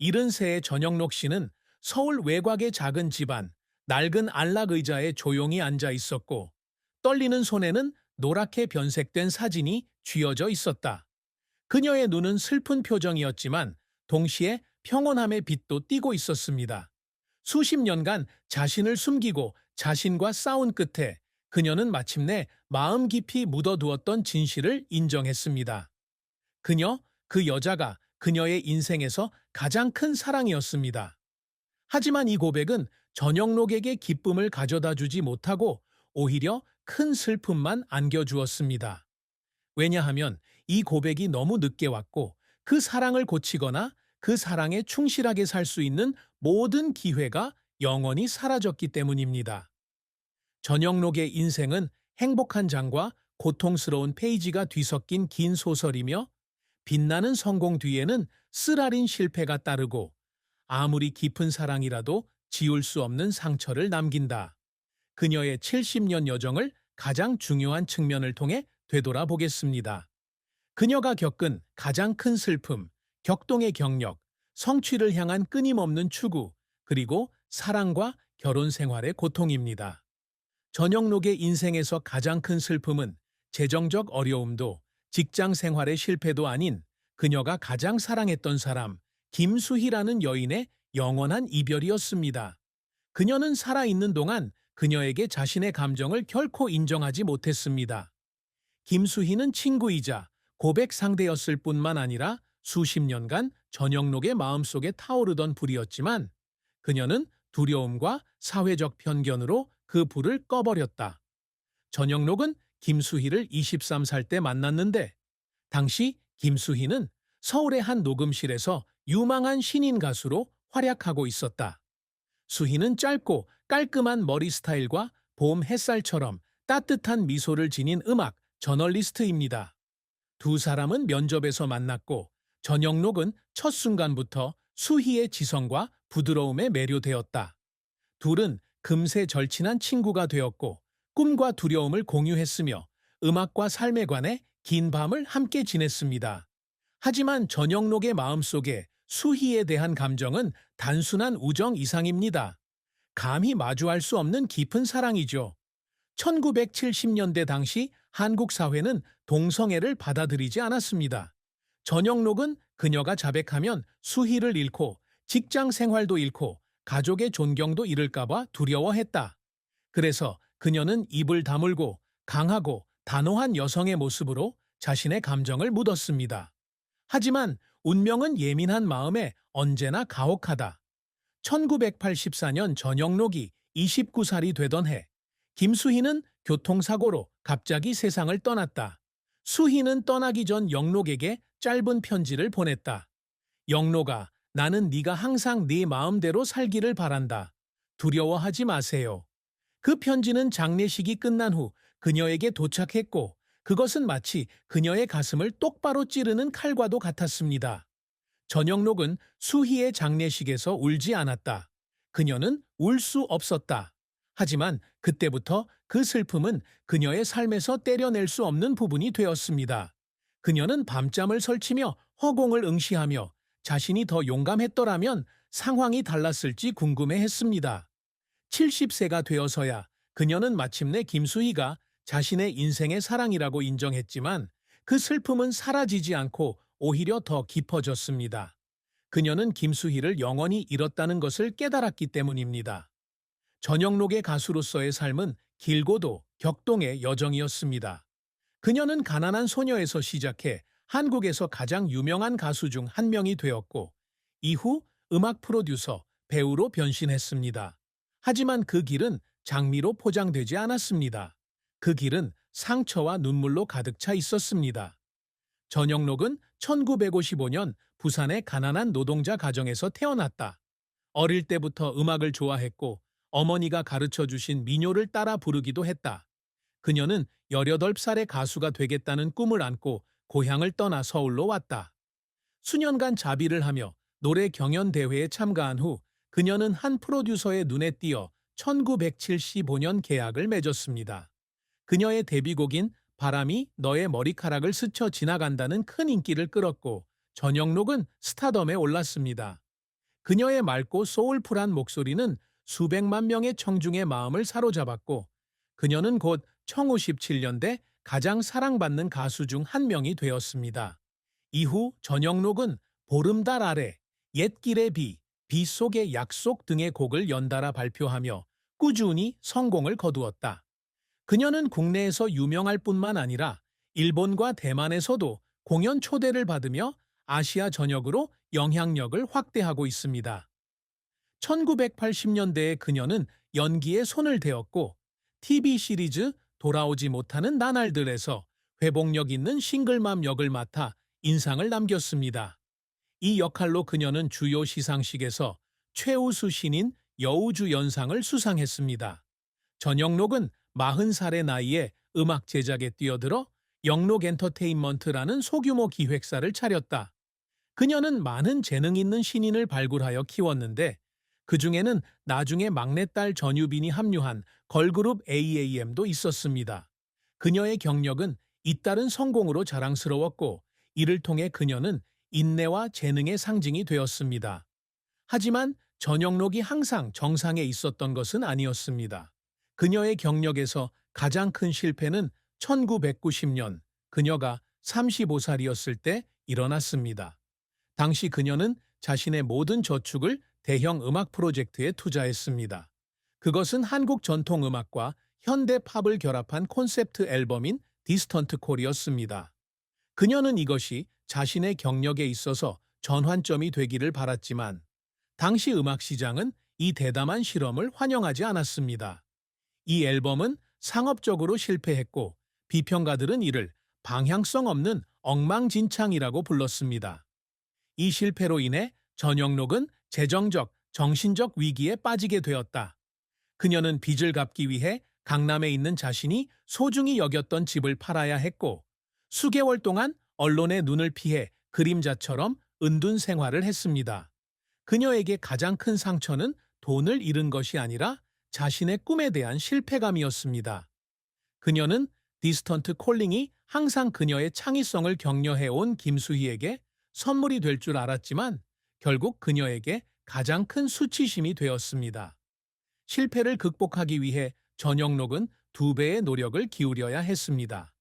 70세의 전영록 씨는 서울 외곽의 작은 집안, 낡은 안락 의자에 조용히 앉아 있었고 떨리는 손에는 노랗게 변색된 사진이 쥐어져 있었다. 그녀의 눈은 슬픈 표정이었지만 동시에 평온함의 빛도 띠고 있었습니다. 수십 년간 자신을 숨기고 자신과 싸운 끝에 그녀는 마침내 마음 깊이 묻어두었던 진실을 인정했습니다. 그녀, 그 여자가 그녀의 인생에서 가장 큰 사랑이었습니다. 하지만 이 고백은 전영록에게 기쁨을 가져다 주지 못하고 오히려 큰 슬픔만 안겨주었습니다. 왜냐하면 이 고백이 너무 늦게 왔고 그 사랑을 고치거나 그 사랑에 충실하게 살 수 있는 모든 기회가 영원히 사라졌기 때문입니다. 전영록의 인생은 행복한 장과 고통스러운 페이지가 뒤섞인 긴 소설이며 빛나는 성공 뒤에는 쓰라린 실패가 따르고 아무리 깊은 사랑이라도 지울 수 없는 상처를 남긴다. 그녀의 70년 여정을 가장 중요한 측면을 통해 되돌아보겠습니다. 그녀가 겪은 가장 큰 슬픔, 격동의 경력, 성취를 향한 끊임없는 추구, 그리고 사랑과 결혼 생활의 고통입니다. 전영록의 인생에서 가장 큰 슬픔은 재정적 어려움도 직장 생활의 실패도 아닌 그녀가 가장 사랑했던 사람, 김수희라는 여인의 영원한 이별이었습니다. 그녀는 살아있는 동안 그녀에게 자신의 감정을 결코 인정하지 못했습니다. 김수희는 친구이자 고백 상대였을 뿐만 아니라 수십 년간 전영록의 마음속에 타오르던 불이었지만 그녀는 두려움과 사회적 편견으로 그 불을 꺼버렸다. 전영록은 김수희를 23살 때 만났는데 당시 김수희는 서울의 한 녹음실에서 유망한 신인 가수로 활약하고 있었다. 수희는 짧고 깔끔한 머리 스타일과 봄 햇살처럼 따뜻한 미소를 지닌 음악 저널리스트입니다. 두 사람은 면접에서 만났고 전영록은 첫 순간부터 수희의 지성과 부드러움에 매료되었다. 둘은 금세 절친한 친구가 되었고 꿈과 두려움을 공유했으며 음악과 삶에 관해 긴 밤을 함께 지냈습니다. 하지만 전영록의 마음속에 수희에 대한 감정은 단순한 우정 이상입니다. 감히 마주할 수 없는 깊은 사랑이죠. 1970년대 당시 한국 사회는 동성애를 받아들이지 않았습니다. 전영록은 그녀가 자백하면 수희를 잃고 직장 생활도 잃고 가족의 존경도 잃을까봐 두려워했다. 그래서 그녀는 입을 다물고 강하고 단호한 여성의 모습으로 자신의 감정을 묻었습니다. 하지만 운명은 예민한 마음에 언제나 가혹하다. 1984년 전영록이 29살이 되던 해, 김수희는 교통사고로 갑자기 세상을 떠났다. 수희는 떠나기 전 영록에게 짧은 편지를 보냈다. 영록아, 나는 네가 항상 네 마음대로 살기를 바란다. 두려워하지 마세요. 그 편지는 장례식이 끝난 후 그녀에게 도착했고 그것은 마치 그녀의 가슴을 똑바로 찌르는 칼과도 같았습니다. 전영록은 수희의 장례식에서 울지 않았다. 그녀는 울 수 없었다. 하지만 그때부터 그 슬픔은 그녀의 삶에서 떼려낼 수 없는 부분이 되었습니다. 그녀는 밤잠을 설치며 허공을 응시하며 자신이 더 용감했더라면 상황이 달랐을지 궁금해했습니다. 70세가 되어서야 그녀는 마침내 김수희가 자신의 인생의 사랑이라고 인정했지만 그 슬픔은 사라지지 않고 오히려 더 깊어졌습니다. 그녀는 김수희를 영원히 잃었다는 것을 깨달았기 때문입니다. 전영록의 가수로서의 삶은 길고도 격동의 여정이었습니다. 그녀는 가난한 소녀에서 시작해 한국에서 가장 유명한 가수 중 한 명이 되었고 이후 음악 프로듀서, 배우로 변신했습니다. 하지만 그 길은 장미로 포장되지 않았습니다. 그 길은 상처와 눈물로 가득 차 있었습니다. 전영록은 1955년 부산의 가난한 노동자 가정에서 태어났다. 어릴 때부터 음악을 좋아했고 어머니가 가르쳐 주신 민요를 따라 부르기도 했다. 그녀는 18살의 가수가 되겠다는 꿈을 안고 고향을 떠나 서울로 왔다. 수년간 자비를 하며 노래 경연 대회에 참가한 후 그녀는 한 프로듀서의 눈에 띄어 1975년 계약을 맺었습니다. 그녀의 데뷔곡인 바람이 너의 머리카락을 스쳐 지나간다는 큰 인기를 끌었고 전영록은 스타덤에 올랐습니다. 그녀의 맑고 소울풀한 목소리는 수백만 명의 청중의 마음을 사로잡았고 그녀는 곧 1917년대 가장 사랑받는 가수 중 한 명이 되었습니다. 이후 전영록은 보름달 아래, 옛길의 비, 비 속의 약속 등의 곡을 연달아 발표하며 꾸준히 성공을 거두었다. 그녀는 국내에서 유명할 뿐만 아니라 일본과 대만에서도 공연 초대를 받으며 아시아 전역으로 영향력을 확대하고 있습니다. 1980년대에 그녀는 연기에 손을 대었고 TV 시리즈 돌아오지 못하는 나날들에서 회복력 있는 싱글맘 역을 맡아 인상을 남겼습니다. 이 역할로 그녀는 주요 시상식에서 최우수 신인 여우주 연상을 수상했습니다. 전영록은 40살의 나이에 음악 제작에 뛰어들어 영록 엔터테인먼트라는 소규모 기획사를 차렸다. 그녀는 많은 재능 있는 신인을 발굴하여 키웠는데 그 중에는 나중에 막내딸 전유빈이 합류한 걸그룹 AAM도 있었습니다. 그녀의 경력은 잇따른 성공으로 자랑스러웠고 이를 통해 그녀는 인내와 재능의 상징이 되었습니다. 하지만 전영록이 항상 정상에 있었던 것은 아니었습니다. 그녀의 경력에서 가장 큰 실패는 1990년 그녀가 35살이었을 때 일어났습니다. 당시 그녀는 자신의 모든 저축을 대형 음악 프로젝트에 투자했습니다. 그것은 한국 전통 음악과 현대 팝을 결합한 콘셉트 앨범인 디스턴트 콜이었습니다. 그녀는 이것이 자신의 경력에 있어서 전환점이 되기를 바랐지만 당시 음악 시장은 이 대담한 실험을 환영하지 않았습니다. 이 앨범은 상업적으로 실패했고 비평가들은 이를 방향성 없는 엉망진창이라고 불렀습니다. 이 실패로 인해 전영록은 재정적, 정신적 위기에 빠지게 되었다. 그녀는 빚을 갚기 위해 강남에 있는 자신이 소중히 여겼던 집을 팔아야 했고 수개월 동안 언론의 눈을 피해 그림자처럼 은둔 생활을 했습니다. 그녀에게 가장 큰 상처는 돈을 잃은 것이 아니라 자신의 꿈에 대한 실패감이었습니다. 그녀는 디스턴트 콜링이 항상 그녀의 창의성을 격려해온 김수희에게 선물이 될 줄 알았지만 결국 그녀에게 가장 큰 수치심이 되었습니다. 실패를 극복하기 위해 전영록은 두 배의 노력을 기울여야 했습니다.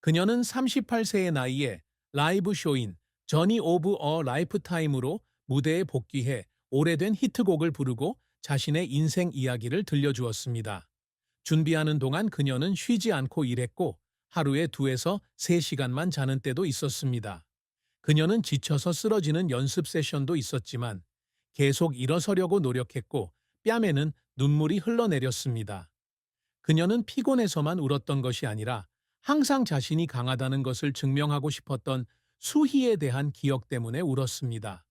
그녀는 38세의 나이에 라이브 쇼인 저니 오브 어 라이프타임으로 무대에 복귀해 오래된 히트곡을 부르고 자신의 인생 이야기를 들려주었습니다. 준비하는 동안 그녀는 쉬지 않고 일했고 하루에 두에서 세 시간만 자는 때도 있었습니다. 그녀는 지쳐서 쓰러지는 연습 세션도 있었지만 계속 일어서려고 노력했고 뺨에는 눈물이 흘러내렸습니다. 그녀는 피곤해서만 울었던 것이 아니라 항상 자신이 강하다는 것을 증명하고 싶었던 수희에 대한 기억 때문에 울었습니다.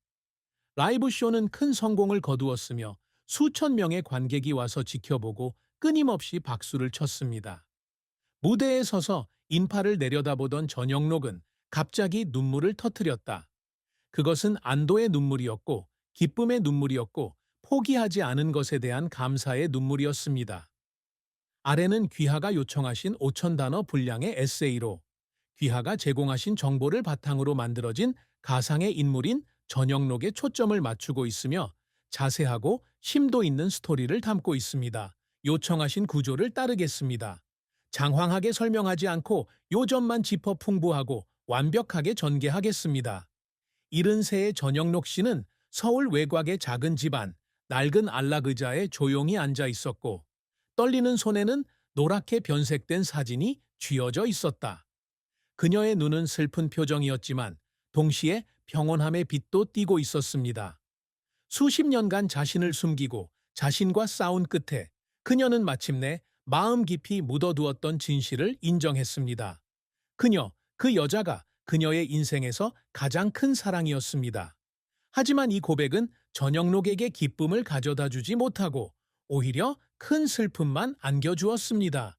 라이브 쇼는 큰 성공을 거두었으며 수천 명의 관객이 와서 지켜보고 끊임없이 박수를 쳤습니다. 무대에 서서 인파를 내려다보던 전영록은 갑자기 눈물을 터뜨렸다. 그것은 안도의 눈물이었고 기쁨의 눈물이었고 포기하지 않은 것에 대한 감사의 눈물이었습니다. 아래는 귀하가 요청하신 5천 단어 분량의 에세이로 귀하가 제공하신 정보를 바탕으로 만들어진 가상의 인물인 전영록에 초점을 맞추고 있으며 자세하고 심도 있는 스토리를 담고 있습니다. 요청하신 구조를 따르겠습니다. 장황하게 설명하지 않고 요점만 짚어 풍부하고 완벽하게 전개하겠습니다. 70세의 전영록 씨는 서울 외곽의 작은 집안, 낡은 안락 의자에 조용히 앉아 있었고 떨리는 손에는 노랗게 변색된 사진이 쥐어져 있었다. 그녀의 눈은 슬픈 표정이었지만 동시에 평온함의 빛도 띠고 있었습니다. 수십 년간 자신을 숨기고 자신과 싸운 끝에 그녀는 마침내 마음 깊이 묻어두었던 진실을 인정했습니다. 그녀, 그 여자가 그녀의 인생에서 가장 큰 사랑이었습니다. 하지만 이 고백은 전영록에게 기쁨을 가져다 주지 못하고 오히려 큰 슬픔만 안겨주었습니다.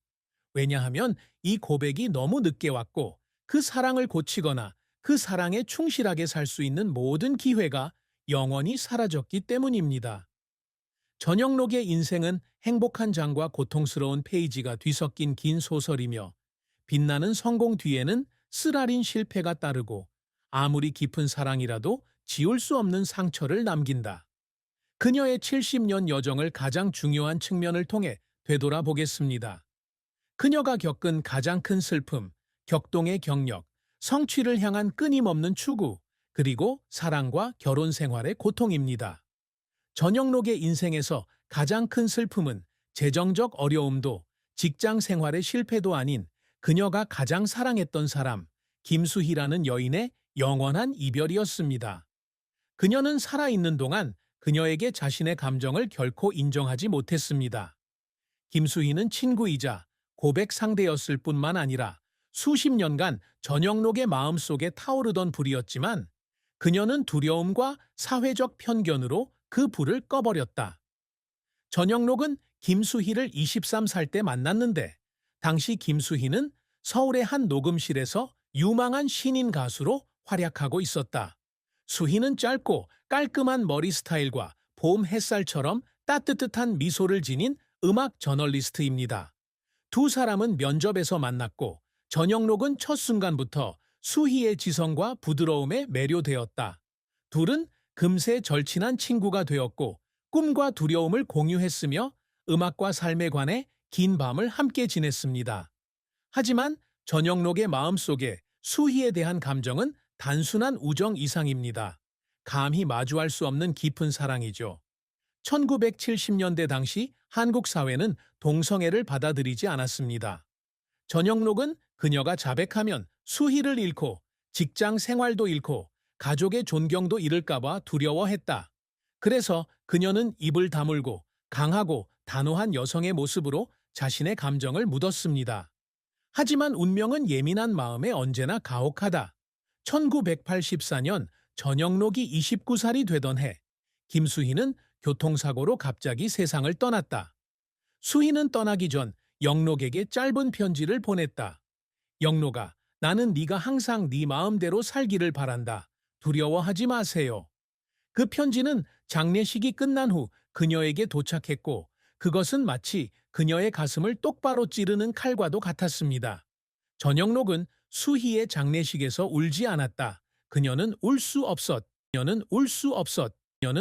왜냐하면 이 고백이 너무 늦게 왔고 그 사랑을 고치거나 그 사랑에 충실하게 살 수 있는 모든 기회가 영원히 사라졌기 때문입니다. 전영록의 인생은 행복한 장과 고통스러운 페이지가 뒤섞인 긴 소설이며 빛나는 성공 뒤에는 쓰라린 실패가 따르고 아무리 깊은 사랑이라도 지울 수 없는 상처를 남긴다. 그녀의 70년 여정을 가장 중요한 측면을 통해 되돌아보겠습니다. 그녀가 겪은 가장 큰 슬픔, 격동의 경력, 성취를 향한 끊임없는 추구, 그리고 사랑과 결혼 생활의 고통입니다. 전영록의 인생에서 가장 큰 슬픔은 재정적 어려움도 직장 생활의 실패도 아닌 그녀가 가장 사랑했던 사람, 김수희라는 여인의 영원한 이별이었습니다. 그녀는 살아있는 동안 그녀에게 자신의 감정을 결코 인정하지 못했습니다. 김수희는 친구이자 고백 상대였을 뿐만 아니라 수십 년간 전영록의 마음속에 타오르던 불이었지만 그녀는 두려움과 사회적 편견으로 그 불을 꺼버렸다. 전영록은 김수희를 23살 때 만났는데 당시 김수희는 서울의 한 녹음실에서 유망한 신인 가수로 활약하고 있었다. 수희는 짧고 깔끔한 머리 스타일과 봄 햇살처럼 따뜻한 미소를 지닌 음악 저널리스트입니다. 두 사람은 면접에서 만났고 전영록은 첫 순간부터 수희의 지성과 부드러움에 매료되었다. 둘은 금세 절친한 친구가 되었고 꿈과 두려움을 공유했으며 음악과 삶에 관해 긴 밤을 함께 지냈습니다. 하지만 전영록의 마음속에 수희에 대한 감정은 단순한 우정 이상입니다. 감히 마주할 수 없는 깊은 사랑이죠. 1970년대 당시 한국 사회는 동성애를 받아들이지 않았습니다. 전영록은 그녀가 자백하면 수희를 잃고 직장 생활도 잃고 가족의 존경도 잃을까봐 두려워했다. 그래서 그녀는 입을 다물고 강하고 단호한 여성의 모습으로 자신의 감정을 묻었습니다. 하지만 운명은 예민한 마음에 언제나 가혹하다. 1984년 전영록이 29살이 되던 해, 김수희는 교통사고로 갑자기 세상을 떠났다. 수희는 떠나기 전 영록에게 짧은 편지를 보냈다. 영록아, 나는 네가 항상 네 마음대로 살기를 바란다. 두려워하지 마세요. 그 편지는 장례식이 끝난 후 그녀에게 도착했고 그것은 마치 그녀의 가슴을 똑바로 찌르는 칼과도 같았습니다. 전영록은 수희의 장례식에서 울지 않았다. 그녀는 울 수 없었. 그녀는 울 수 없었.